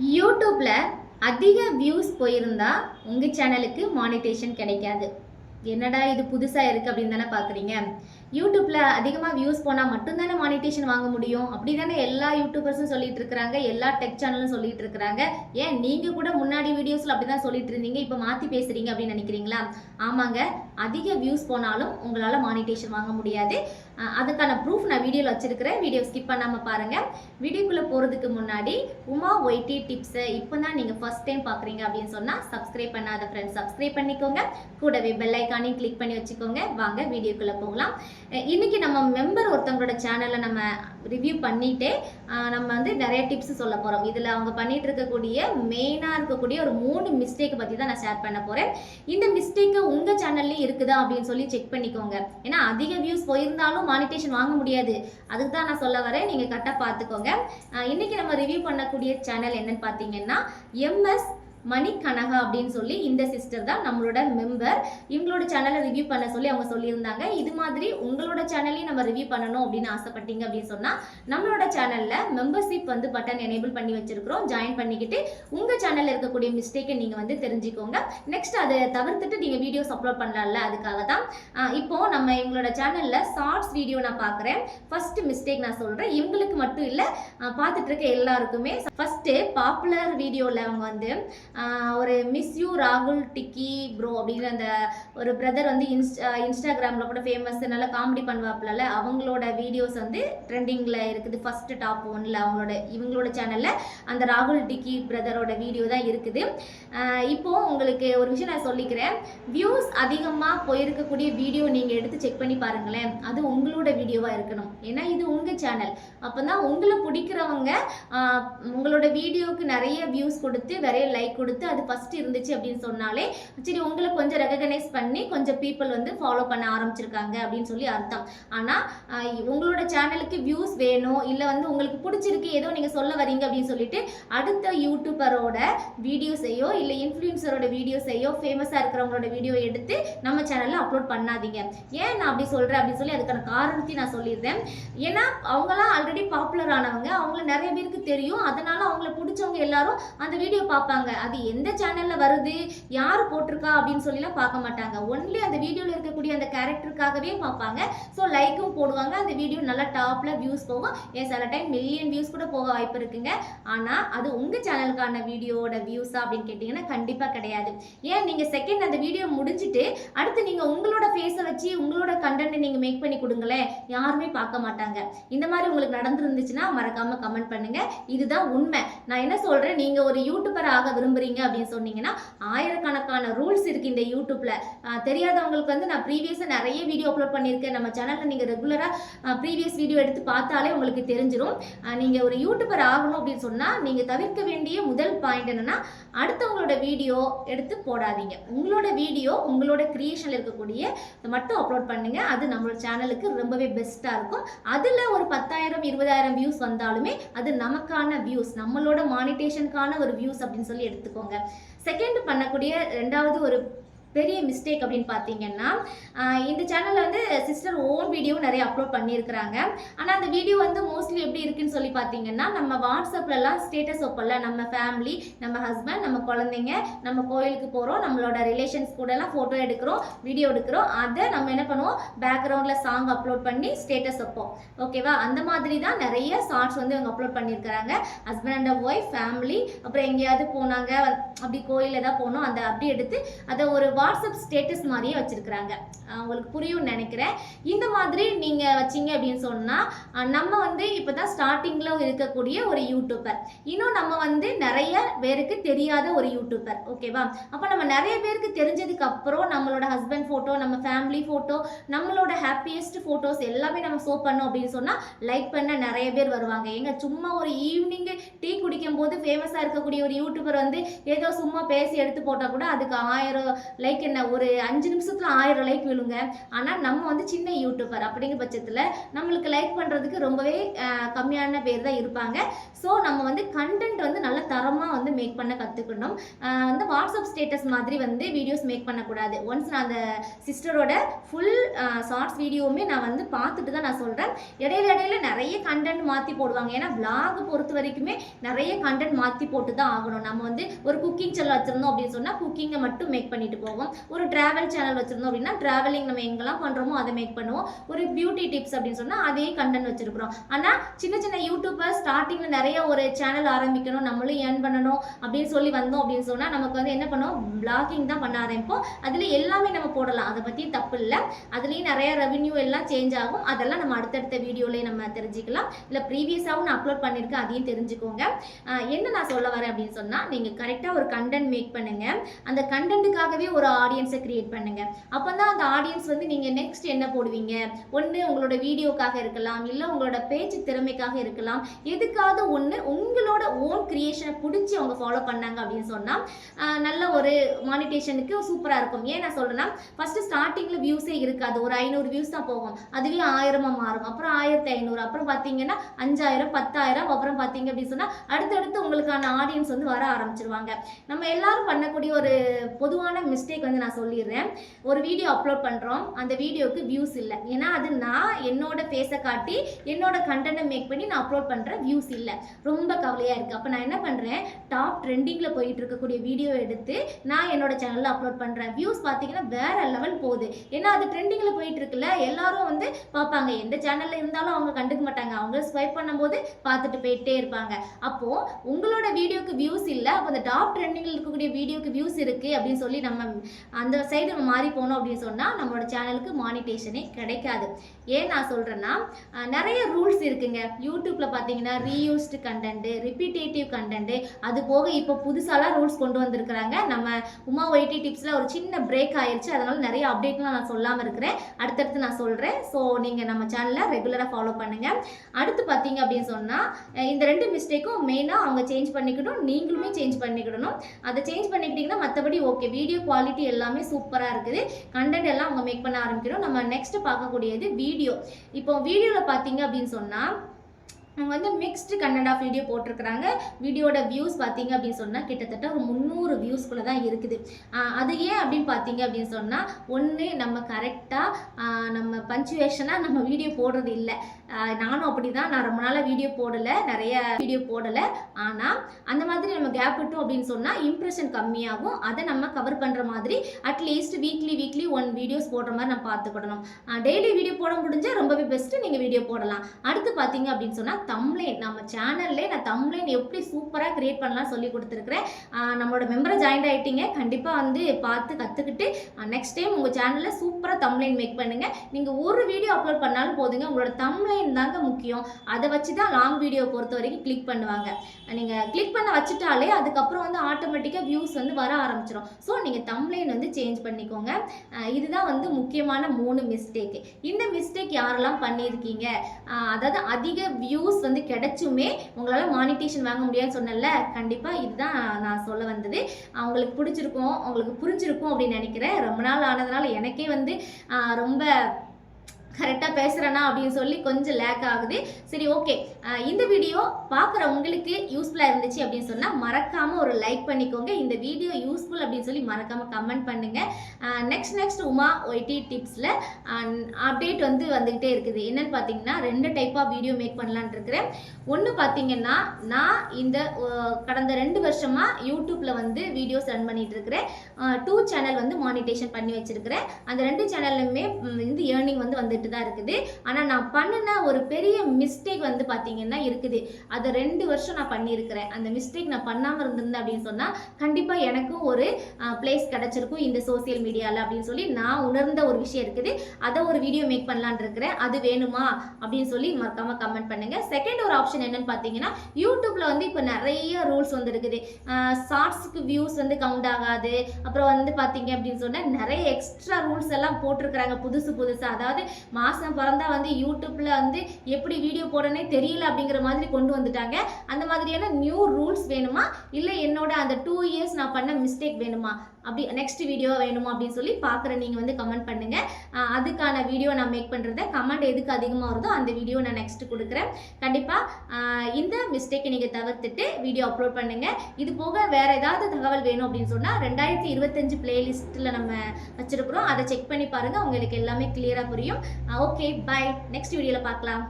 யூடியூப்பில் அதிக வியூஸ் போயிருந்தா உங்கள் சேனலுக்கு மானிட்டேஷன் கிடைக்காது. என்னடா இது புதுசாக இருக்குது அப்படின்னு தானே பார்க்குறீங்க யூடியூப்பில் அதிகமாக வியூஸ் போனால் மட்டும்தானே மானிட்டேஷன் வாங்க முடியும்? அப்படி தானே எல்லா யூடியூபர்ஸும் சொல்லிட்டு இருக்கிறாங்க எல்லா டெக் சேனலும் சொல்லிட்டு இருக்கிறாங்க. ஏன் நீங்கள் கூட முன்னாடி வீடியோஸில் அப்படி தான் சொல்லிட்டு இருந்தீங்க இப்போ மாற்றி பேசுகிறீங்க அப்படின்னு நினைக்கிறீங்களா? ஆமாங்க. அதிக வியூஸ் போனாலும் உங்களால் மானிட்டேஷன் வாங்க முடியாது. அதுக்கான ப்ரூஃப் நான் வீடியோவில் வச்சிருக்கிறேன். வீடியோ ஸ்கிப் பண்ணாமல் பாருங்கள் வீடியோக்குள்ளே போகிறதுக்கு முன்னாடி உமா ஒய்டி டிப்ஸை இப்போ தான் நீங்கள் ஃபஸ்ட் டைம் பார்க்குறீங்க அப்படின்னு சொன்னால் சப்ஸ்கிரைப் பண்ணாத ஃப்ரெண்ட்ஸ் சப்ஸ்கிரைப் பண்ணிக்கோங்க. கூடவே பெல் ஐக்கானையும் கிளிக் பண்ணி வச்சுக்கோங்க. வாங்க வீடியோக்குள்ளே போகலாம். இன்றைக்கி இன்னைக்கு நம்ம மெம்பர் ஒருத்தவங்களோட சேனலை நம்ம ரிவ்யூ பண்ணிகிட்டே நம்ம வந்து நிறைய டிப்ஸ் சொல்ல போகிறோம் இதில் அவங்க பண்ணிட்டு இருக்கக்கூடிய மெயினாக இருக்கக்கூடிய ஒரு மூணு மிஸ்டேக் பற்றி தான் நான் ஷேர் பண்ண போகிறேன் இந்த மிஸ்டேக்கு உங்கள் சேனல்லையும் இருக்குதா அப்படின்னு சொல்லி செக் பண்ணிக்கோங்க. ஏன்னா அதிக வியூஸ் போயிருந்தாலும் மானிட்டேஷன் வாங்க முடியாது. அதுக்கு தான் நான் சொல்ல வரேன். நீங்கள் கரெக்டாக பார்த்துக்கோங்க. இன்றைக்கி இன்னைக்கு நம்ம ரிவ்யூ பண்ணக்கூடிய சேனல் என்னன்னு பார்த்தீங்கன்னா எம்எஸ் மணி கனகா அப்படின்னு சொல்லி இந்த சிஸ்டர் தான் நம்மளோட மெம்பர் இவங்களோட சேனலை ரிவ்யூ பண்ண சொல்லி அவங்க சொல்லியிருந்தாங்க. இது மாதிரி உங்களோட சேனலையும் நம்ம ரிவ்யூ பண்ணணும் அப்படின்னு ஆசைப்பட்டீங்க அப்படின்னு சொன்னால் நம்மளோட சேனலில் மெம்பர்ஷிப் வந்து பட்டன் எனேபிள் பண்ணி வச்சிருக்கிறோம். ஜாயின் பண்ணிக்கிட்டு உங்கள் சேனலில் இருக்கக்கூடிய மிஸ்டேக்கை நீங்கள் வந்து தெரிஞ்சுக்கோங்க. நெக்ஸ்ட் அதை தவிர்த்துட்டு நீங்கள் வீடியோஸ் அப்லோட் பண்ணலாம்ல அதுக்காக தான். இப்போது நம்ம எங்களோட சேனலில் ஷார்ட்ஸ் வீடியோ நான் பார்க்குறேன். ஃபர்ஸ்ட் மிஸ்டேக் நான் சொல்கிறேன் இவங்களுக்கு மட்டும் இல்லை பார்த்துட்டு இருக்க எல்லாருக்குமே. ஃபஸ்ட்டு பாப்புலர் வீடியோவில் அவங்க வந்து ஒரு மிஸ் யூ ராகுல் டிக்கி ப்ரோ அப்படிங்கிற அந்த ஒரு பிரதர் வந்து இன்ஸ்டா இன்ஸ்டாகிராமில் கூட ஃபேமஸ் நல்லா காமெடி பண்ணுவாப்புலல அவங்களோட வீடியோஸ் வந்து ட்ரெண்டிங்கில் இருக்குது. ஃபஸ்ட்டு டாப் ஒன்ல அவங்களோட இவங்களோட சேனலில் அந்த ராகுல் டிக்கி பிரதரோட வீடியோ தான் இருக்குது. இப்போது இப்போ உங்களுக்கு ஒரு விஷயம் நான் சொல்லிக்கிறேன். வியூஸ் அதிகமாக போயிருக்கக்கூடிய வீடியோ நீங்கள் எடுத்து செக் பண்ணி பாருங்களேன். அது உங்களோட வீடியோவாக இருக்கணும். ஏன்னா இது உங்கள் சேனல் அப்போ தான் உங்களை பிடிக்கிறவங்க உங்களோட வீடியோவுக்கு நிறைய வியூஸ் கொடுத்து நிறைய லைக் கொடுத்து அது ஃபஸ்ட்டு இருந்துச்சு அப்படின்னு சொன்னாலே சரி உங்களை கொஞ்சம் ரெகனைஸ் பண்ணி கொஞ்சம் பீப்புள் வந்து ஃபாலோ பண்ண ஆரம்பிச்சிருக்காங்க அப்படின்னு சொல்லி அர்த்தம். ஆனால் உங்களோட சேனலுக்கு வியூஸ் வேணும் இல்லை வந்து உங்களுக்கு பிடிச்சிருக்கு ஏதோ நீங்கள் சொல்ல வரீங்க அப்படின்னு சொல்லிட்டு அடுத்த யூடியூபரோட வீடியோஸையோ இல்லை இன்ஃப்ளூயன்சரோட வீடியோஸையோ ஃபேமஸாக இருக்கிறவங்களோட வீடியோ எடுத்து நம்ம சேனலில் அப்லோட் பண்ணாதீங்க. ஏன் நான் அப்படி சொல்கிறேன் அப்படின்னு சொல்லி அதுக்கான காரணத்தையும் நான் சொல்லிடுறேன். ஏன்னா அவங்களாம் ஆல்ரெடி பாப்புலர் ஆனவங்க அவங்கள நிறைய பேருக்கு தெரியும். அதனால் அவங்கள பிடிச்சவங்க எல்லாரும் அந்த வீடியோ பார்ப்பாங்க. அது எந்த சேனலில் வருது? யார் போட்டிருக்கா? அப்படின்னு சொல்லிலாம் பார்க்க மாட்டாங்க. ஒன்லி அந்த வீடியோவில் இருக்கக்கூடிய அந்த கேரக்டருக்காகவே பார்ப்பாங்க. ஸோ லைக்கும் போடுவாங்க. அந்த வீடியோ நல்லா டாப்பில் வியூஸ் போகும். ஏன் சில டைம் மில்லியன் வியூஸ் கூட போக வாய்ப்பு இருக்குங்க. ஆனால் அது உங்கள் சேனலுக்கான வீடியோவோட வியூஸா அப்படின்னு கேட்டிங்கன்னா கண்டிப்பாக கிடையாது. ஏன்? நீங்கள் செகண்ட் அந்த வீடியோ முடிஞ்சிட்டு அடுத்து நீங்கள் உங்களோட ஃபேஸை வச்சு உங்களோட கண்டென்ட் நீங்கள் மேக் பண்ணி கொடுங்களேன். யாருமே பார்க்க மாட்டாங்க. இந்த மாதிரி உங்களுக்கு நடந்துருந்துச்சுன்னா மறக்காமல் கமெண்ட் பண்ணுங்க. இதுதான் உண்மை. நான் என்ன சொல்கிறேன் நீங்கள் ஒரு யூடியூபர் ஆக விரும்புகிறீங்க அப்படின்னு சொன்னீங்கன்னா ஆயிரக்கணக்கான ரூல்ஸ் இருக்கு இந்த யூடியூப்ல தெரியாதவங்களுக்கு வந்து நான் ப்ரீவியஸாக நிறைய வீடியோ அப்லோட் பண்ணியிருக்கேன். நம்ம சேனலில் நீங்கள் ரெகுலராக ப்ரீவியஸ் வீடியோ எடுத்து பார்த்தாலே உங்களுக்கு தெரிஞ்சிடும் நீங்கள் நீங்க ஒரு யூடியூபர் ஆகணும் அப்படின்னு சொன்னால் நீங்கள் தவிர்க்க வேண்டிய முதல் பாயிண்ட் என்னன்னா அடுத்தவங்களோட வீடியோ எடுத்து போடாதீங்க. உங்களோட வீடியோ உங்களோட க்ரியேஷனில் இருக்கக்கூடிய மட்டும் அப்லோட் பண்ணுங்க. அது நம்மளோட சேனலுக்கு ரொம்பவே பெஸ்ட்டாக இருக்கும். அதில் ஒரு பத்தாயிரம் இருபதாயிரம் வியூஸ் வந்தாலுமே அது நமக்கான வியூஸ் நம்மளோட மானிட்டேஷனுக்கான ஒரு வியூஸ் அப்படின்னு சொல்லி எடுத்துக்கோங்க. செகண்ட் பண்ணக்கூடிய ரெண்டாவது ஒரு பெரிய மிஸ்டேக் அப்படின்னு பார்த்தீங்கன்னா இந்த சேனலில் வந்து சிஸ்டர் ஓன் வீடியோ நிறைய அப்லோட் பண்ணியிருக்கிறாங்க. ஆனால் அந்த வீடியோ வந்து மோஸ்ட்லி எப்படி இருக்குன்னு சொல்லி பார்த்தீங்கன்னா நம்ம வாட்ஸ்அப்லலாம் ஸ்டேட்டஸ் வைப்போம்ல நம்ம ஃபேமிலி நம்ம ஹஸ்பண்ட் நம்ம குழந்தைங்க நம்ம கோயிலுக்கு போகிறோம் நம்மளோட ரிலேஷன்ஸ் கூடலாம் ஃபோட்டோ எடுக்கிறோம் வீடியோ எடுக்கிறோம். அதை நம்ம என்ன பண்ணுவோம்? பேக்ரவுண்டில் சாங் அப்லோட் பண்ணி ஸ்டேட்டஸ் வைப்போம். ஓகேவா அந்த மாதிரி தான் நிறைய ஷார்ட்ஸ் வந்து இவங்க அப்லோட் பண்ணியிருக்கிறாங்க. ஹஸ்பண்ட் அண்ட் ஒய்ஃப் ஃபேமிலி அப்புறம் எங்கேயாவது போனாங்க அப்படி கோயில் ஏதாவது போனோம். அந்த அப்படி எடுத்து அதை ஒரு வாட்ஸ்அப் ஸ்டேட்டஸ் மாதிரியே வச்சிருக்கிறாங்க. உங்களுக்கு புரியும்னு நினைக்கிறேன். இந்த மாதிரி நீங்கள் வச்சீங்க அப்படின்னு சொன்னால் நம்ம வந்து இப்போ தான் ஸ்டார்டிங்கில் இருக்கக்கூடிய ஒரு யூடியூபர் இன்னும் நம்ம வந்து நிறைய பேருக்கு தெரியாத ஒரு யூடியூபர் ஓகேவா அப்போ நம்ம நிறைய பேருக்கு தெரிஞ்சதுக்கு அப்புறம் நம்மளோட ஹஸ்பண்ட் ஃபோட்டோ நம்ம ஃபேமிலி ஃபோட்டோ நம்மளோட ஹாப்பியஸ்ட் ஃபோட்டோஸ் எல்லாமே நம்ம ஷோ பண்ணோம் அப்படின்னு சொன்னால் லைக் பண்ண நிறைய பேர் வருவாங்க. ஏங்க சும்மா ஒரு ஈவினிங் டீ குடிக்கும் போது ஃபேமஸாக இருக்கக்கூடிய ஒரு யூடியூபர் வந்து ஏதோ சும்மா பேசி எடுத்து போட்டால் கூட அதுக்கு ஆயிரம் லைக் என்ன ஒரு அஞ்சு நிமிஷத்தில் ஆயிரம் லைக் விழுங்க. ஆனால் நம்ம வந்து சின்ன யூடியூபர் அப்படிங்கிற பட்சத்தில் நம்மளுக்கு லைக் பண்ணுறதுக்கு ரொம்பவே கம்மியான பேர் தான் இருப்பாங்க. ஸோ நம்ம வந்து கண்டென்ட் வந்து நல்ல தரமாக வந்து மேக் பண்ண கற்றுக்கணும் வந்து வாட்ஸ்அப் ஸ்டேட்டஸ் மாதிரி வந்து வீடியோஸ் மேக் பண்ணக்கூடாது. ஒன்ஸ் நான் அந்த சிஸ்டரோட ஃபுல் ஷார்ட்ஸ் வீடியோவுமே நான் வந்து பார்த்துட்டு தான் நான் சொல்கிறேன் இடையில இடையில நிறைய கண்டென்ட் மாற்றி போடுவாங்க. ஏன்னா பிளாக் பொறுத்த வரைக்குமே நிறைய கண்டென்ட் மாற்றி போட்டு தான் ஆகணும். நம்ம வந்து ஒரு குக்கிங் செல்ல வச்சுருந்தோம் அப்படின்னு சொன்னால் குக்கிங்கை மட்டும் மேக் பண்ணிட்டு போவோம். ஒரு ட்ராவல் சேனல் வச்சுருந்தோம் அப்படின்னா ட்ராவலிங் நம்ம எங்கெல்லாம் பண்ணுறோமோ அதை மேக் பண்ணுவோம். ஒரு பியூட்டி டிப்ஸ் அப்படின்னு சொன்னால் அதே கண்டென்ட் வச்சுருக்குறோம். ஆனால் சின்ன சின்ன யூடியூபர் ஸ்டார்டிங்கில் நிறைய ஒரு சேனல் ஆரம்பிக்கணும் நம்மளும் ஏர்ன் பண்ணணும் அப்படின்னு சொல்லி வந்தோம் அப்படின்னு சொன்னால் நமக்கு வந்து என்ன பண்ணுவோம்? பிளாகிங் தான் பண்ண ஆரம்பிப்போம். அதில் எல்லாமே நம்ம போடலாம். அதை பற்றி தப்பு இல்லை. அதுலேயும் நிறைய ரெவன்யூ எல்லாம் சேஞ்ச் ஆகும். அதெல்லாம் நம்ம அடுத்தடுத்த வீடியோலேயே நம்ம தெரிஞ்சுக்கலாம். இல்லை ப்ரீவியஸாகவும் நான் அப்லோட் பண்ணியிருக்கேன். அதையும் தெரிஞ்சுக்கோங்க. என்ன நான் சொல்ல வரேன் அப்படின்னு சொன்னால் நீங்கள் கரெக்டாக ஒரு கண்டென்ட் மேக் பண்ணுங்கள் அந்த கண்டென்ட்டுக்காகவே ஒரு ஆடியன்ஸை கிரியேட் பண்ணுங்க. அப்போ தான் அந்த ஆடியன்ஸ் வந்து நீங்கள் நெக்ஸ்ட் என்ன போடுவீங்க? ஒன்று உங்களோட வீடியோக்காக இருக்கலாம் இல்லை உங்களோட பேச்சு திறமைக்காக இருக்கலாம். எதுக்காவது ஒன்று உங்களோட ஓன் கிரியேஷனை பிடிச்சி அவங்க ஃபாலோ பண்ணாங்க அப்படின்னு சொன்னால் நல்ல ஒரு மானிட்டேஷனுக்கு சூப்பராக இருக்கும். ஏன் நான் சொல்கிறேன்னா ஃபஸ்ட்டு ஸ்டார்டிங்கில் வியூஸே இருக்காது. ஒரு ஐநூறு வியூஸ் தான் போகும். அதுவே ஆயிரமாக மாறும். அப்புறம் ஆயிரத்தி ஐநூறு. அப்புறம் பார்த்தீங்கன்னா அஞ்சாயிரம் பத்தாயிரம். அப்புறம் பார்த்தீங்க அப்படின்னு சொன்னால் அடுத்தடுத்து உங்களுக்கான ஆடியன்ஸ் வந்து வர ஆரம்பிச்சிருவாங்க. நம்ம எல்லாரும் பண்ணக்கூடிய ஒரு பொதுவான மிஸ்டேக் வந்து நான் சொல்லிடுறேன். ஒரு வீடியோ அப்லோட் பண்ணுறோம் அந்த வீடியோக்கு வியூஸ் இல்லை. ஏன்னா அது நான் என்னோட ஃபேஸை காட்டி என்னோட கண்டென்ட்டை மேக் பண்ணி நான் அப்லோட் பண்ணுறேன் வியூஸ் இல்லை. ரொம்ப கவலையாக இருக்குது அப்போ நான் என்ன பண்ணுறேன் டாப் ட்ரெண்டிங்கில் போயிட்டு இருக்கக்கூடிய வீடியோ எடுத்து நான் என்னோட சேனலில் அப்லோட் பண்ணுறேன் வியூஸ் பார்த்தீங்கன்னா வேற லெவல் போகுது. ஏன்னா அது ட்ரெண்டிங்கில் போயிட்டு இருக்குல்ல எல்லாரும் வந்து பார்ப்பாங்க. எந்த சேனலில் இருந்தாலும் அவங்க கண்டுக்க மாட்டாங்க. அவங்க ஸ்வைப் பண்ணும்போது பார்த்துட்டு போயிட்டே இருப்பாங்க. அப்போது உங்களோட வீடியோக்கு வியூஸ் இல்லை. அப்போ அந்த டாப் ட்ரெண்ட் நம்மளுடைய வீடியோக்கு வியூஸ் இருக்குது அப்படின்னு சொல்லி நம்ம அந்த சைடு நம்ம மாறி போனோம் அப்படின்னு சொன்னால் நம்மளோட சேனலுக்கு மானிட்டேஷனே கிடைக்காது. ஏன் நான் சொல்கிறேன்னா நிறைய ரூல்ஸ் இருக்குங்க. யூடியூப்பில் பார்த்தீங்கன்னா ரீயூஸ்டு கண்டென்ட்டு ரிப்பீட்டேட்டிவ் கண்டென்ட்டு அது போக இப்போ புதுசாலாம் ரூல்ஸ் கொண்டு வந்திருக்கிறாங்க. நம்ம உமா ஒய்டி டிப்ஸில் ஒரு சின்ன பிரேக் ஆயிடுச்சு அதனால் நிறைய அப்டேட்லாம் நான் சொல்லாமல் இருக்கிறேன். அடுத்தடுத்து நான் சொல்கிறேன் ஸோ நீங்கள் நம்ம சேனலை ரெகுலராக ஃபாலோ பண்ணுங்கள் அடுத்து பார்த்தீங்க அப்படின்னு சொன்னால் இந்த ரெண்டு மிஸ்டேக்கும் மெயினாக அவங்க சேஞ்ச் பண்ணிக்கணும். நீங்களுமே சேஞ்ச் பண்ணிக்கிடணும். அதை சேஞ்ச் பண்ணிக்கிட்டிங்கன்னா மற்றபடி ஓகே வீடியோ குவாலிட்டி எல்லாமே சூப்பராக இருக்குது. கண்டென்ட் எல்லாம் அவங்க மேக் பண்ண ஆரம்பிக்கிறோம். நம்ம நெக்ஸ்ட் பார்க்கக்கூடியது வீடியோ இப்போ வீடியோவில் பார்த்தீங்க அப்படின்னு சொன்னால் அவங்க வந்து மிக்ஸ்டு கண்டென்ட் ஆஃப் வீடியோ போட்டிருக்கிறாங்க வீடியோட வியூஸ் பார்த்தீங்க அப்படின்னு சொன்னால் கிட்டத்தட்ட ஒரு முந்நூறு வியூஸ்குள்ளே தான் இருக்குது. அது ஏன் அப்படின்னு பார்த்தீங்க அப்படின்னு சொன்னால் ஒன்று நம்ம கரெக்டாக நம்ம பஞ்சுவேஷனாக நம்ம வீடியோ போடுறது இல்லை. நானும் அப்படி தான் நான் ரொம்ப நாளாக வீடியோ போடலை. நிறைய வீடியோ போடலை. ஆனால் அந்த மாதிரி நம்ம கேப் விட்டோம் அப்படின்னு சொன்னால் இம்ப்ரெஷன் கம்மியாகும். அதை நம்ம கவர் பண்ணுற மாதிரி at least weekly weekly one videos போடுற மாதிரி நம்ம பார்த்துக்கிடணும். டெய்லி வீடியோ போட முடிஞ்சால் ரொம்பவே பெஸ்ட்டு நீங்கள் வீடியோ போடலாம். அடுத்து பார்த்தீங்க அப்படின்னு சொன்னால் தம்ப்ளைன் நம்ம சேனல்லே நான் தம்ப்ளைன் எப்படி சூப்பராக க்ரியேட் பண்ணலாம் சொல்லி கொடுத்துருக்குறேன். நம்மளோட மெம்பரை ஜாயின் ஆகிட்டீங்க கண்டிப்பாக வந்து பார்த்து கற்றுக்கிட்டு நெக்ஸ்ட் டைம் உங்கள் சேனலில் சூப்பராக தம்ப்ளைன் மேக் பண்ணுங்கள் நீங்கள் ஒரு வீடியோ அப்லோட் பண்ணாலும் போதுங்க. உங்களோட தம்ப்ளைன் தாங்க முக்கியம். அதை வச்சு தான் லாங் வீடியோ பொறுத்த வரைக்கும் கிளிக் பண்ணுவாங்க. நீங்கள் கிளிக் பண்ண வச்சுட்டாலே அதுக்கப்புறம் வந்து ஆட்டோமேட்டிக்காக வியூஸ் வந்து வர ஆரம்பிச்சிடும் ஸோ நீங்கள் தம்ப்ளைன் வந்து சேஞ்ச் பண்ணிக்கோங்க. இதுதான் வந்து முக்கியமான மூணு மிஸ்டேக் இந்த மிஸ்டேக் யாரெல்லாம் பண்ணியிருக்கீங்க? அதாவது அதிக வியூஸ் வந்து கிடைச்சுமே உங்களால் மானிட்டேஷன் வாங்க முடியாதுன்னு சொன்னல கண்டிப்பாக இதுதான் நான் சொல்ல வந்தது. அவங்களுக்கு பிடிச்சிருக்கும் உங்களுக்கு புரிஞ்சிருக்கும் அப்படின்னு நினைக்கிறேன். ரொம்ப நாள் ஆனதுனால எனக்கே வந்து ரொம்ப பேசுகிறேனா அப்படின்னு சொல்லி கொஞ்சம் லேக் ஆகுது. சரி ஓகே இந்த வீடியோ பார்க்குற உங்களுக்கு யூஸ்ஃபுல்லாக இருந்துச்சு அப்படின்னு சொன்னால் மறக்காமல் ஒரு லைக் பண்ணிக்கோங்க. இந்த வீடியோ யூஸ்ஃபுல் அப்படின்னு சொல்லி மறக்காமல் கமெண்ட் பண்ணுங்கள் நெக்ஸ்ட் நெக்ஸ்ட் உமா ஒய்டி டிப்ஸில் அப்டேட் வந்து வந்துக்கிட்டே இருக்குது. என்னன்னு பார்த்தீங்கன்னா ரெண்டு டைப்பாக வீடியோ மேக் பண்ணலான் இருக்கிறேன். ஒன்று பார்த்தீங்கன்னா நான் இந்த கடந்த ரெண்டு வருஷமாக யூடியூப்பில் வந்து வீடியோஸ் ரன் பண்ணிட்டு இருக்கிறேன். டூ சேனல் வந்து மானிட்டேஷன் பண்ணி வச்சிருக்கிறேன். அந்த ரெண்டு சேனல்லுமே வந்து ஏர்னிங் வந்து வந்துட்டு தான் இருக்குது. ஆனால் நான் பண்ணின ஒரு பெரிய மிஸ்டேக் வந்து பார்த்தீங்கன்னா இருக்குது. அதை ரெண்டு வருஷம் நான் பண்ணியிருக்கிறேன். அந்த மிஸ்டேக் நான் பண்ணாமல் இருந்திருந்தேன் அப்படின்னு சொன்னால் கண்டிப்பாக எனக்கும் ஒரு பிளேஸ் கிடச்சிருக்கும் இந்த சோஷியல் மீடியாவில் அப்படின்னு சொல்லி நான் உணர்ந்த ஒரு விஷயம் இருக்குது. அதை ஒரு வீடியோ மேக் பண்ணலான்னு இருக்கிறேன். அது வேணுமா? அப்படின்னு சொல்லி மறக்காமல் கமெண்ட் பண்ணுங்க. செகண்ட் ஒரு ஆப்ஷன் என்னன்னு பார்த்தீங்கன்னா யூடியூப்பில் வந்து இப்போ நிறைய ரூல்ஸ் வந்து இருக்குது. வியூஸ் வந்து கவுண்ட் ஆகாது. அப்புறம் வந்து பார்த்தீங்க அப்படின்னு சொன்னால் நிறைய எக்ஸ்ட்ரா ரூல்ஸ் எல்லாம் போட்டிருக்கிறாங்க புதுசு புதுசாக அதாவது மாதம் பிறந்தா வந்து யூடியூப்ல வந்து எப்படி வீடியோ போடனே தெரியல அப்படிங்கிற மாதிரி கொண்டு வந்துட்டாங்க. அந்த மாதிரியான நியூ ரூல்ஸ் வேணுமா? இல்லை என்னோட அந்த டூ இயர்ஸ் நான் பண்ண மிஸ்டேக் வேணுமா? அப்படி நெக்ஸ்ட் வீடியோ வேணுமா அப்படின்னு சொல்லி பார்க்குற நீங்கள் வந்து கமெண்ட் பண்ணுங்கள் அதுக்கான வீடியோ நான் மேக் பண்ணுறத கமெண்ட் எதுக்கு அதிகமாக வருதோ அந்த வீடியோ நான் நெக்ஸ்ட் கொடுக்குறேன். கண்டிப்பாக இந்த மிஸ்டேக்கை நீங்கள் தவிர்த்துட்டு வீடியோ அப்லோட் பண்ணுங்கள் இது போக வேறு ஏதாவது தகவல் வேணும் அப்படின்னு சொன்னால் ரெண்டாயிரத்தி இருபத்தஞ்சு பிளேலிஸ்ட்டில் நம்ம வச்சுருக்குறோம். அதை செக் பண்ணி பாருங்கள் உங்களுக்கு எல்லாமே கிளியராக புரியும். ஓகே பை நெக்ஸ்ட் வீடியோவில் பார்க்கலாம்.